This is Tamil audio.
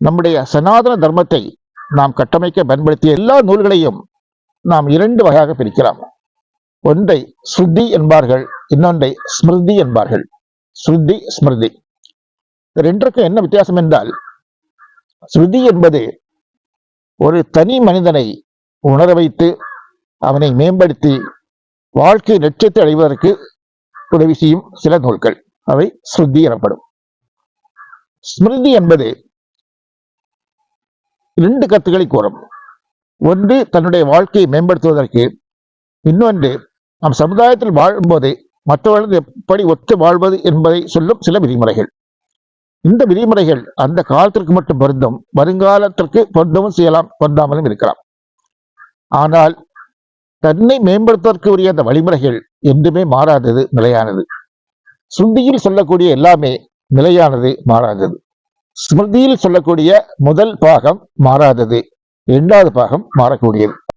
நம்முடைய சனாதன தர்மத்தை நாம் கட்டமைக்க பயன்படுத்திய எல்லா நூல்களையும் நாம் இரண்டு வகையாக பிரிக்கலாம். ஒன்றை ஸ்ருதி என்பார்கள் இன்னொன்றை ஸ்மிருதி என்பார்கள். ஸ்ருதி ஸ்மிருதி. ரெண்டுக்கும் என்ன வித்தியாசம் என்றால் ஸ்ருதி என்பது ஒரு தனி மனிதனை உணர வைத்து அவனை மேம்படுத்தி வாழ்க்கை லட்சியத்தை அடைவதற்கு உதவி செய்யும் சில நூல்கள். அவை ஸ்ருதி எனப்படும். ஸ்மிருதி என்பது இரண்டு கருத்துக்களை கூறும். ஒன்று தன்னுடைய வாழ்க்கையை மேம்படுத்துவதற்கு. இன்னொன்று நம் சமுதாயத்தில் வாழும்போது மற்றவர்கள் எப்படி ஒத்து வாழ்வது என்பதை சொல்லும் சில விதிமுறைகள். இந்த விதிமுறைகள் அந்த காலத்திற்கு மட்டும் பொருந்தும் வருங்காலத்திற்கு பொருந்தவும் செய்யலாம் பொருந்தாமலும் இருக்கலாம். ஆனால் தன்னை மேம்படுத்துவதற்கு உரிய அந்த வழிமுறைகள் என்றுமே மாறாதது நிலையானது. சுருதியில் சொல்லக்கூடிய எல்லாமே நிலையானது மாறாதது. ஸ்மிருதியில் சொல்லக்கூடிய முதல் பாகம் மாறாதது. இரண்டாவது பாகம் மாறக்கூடியது.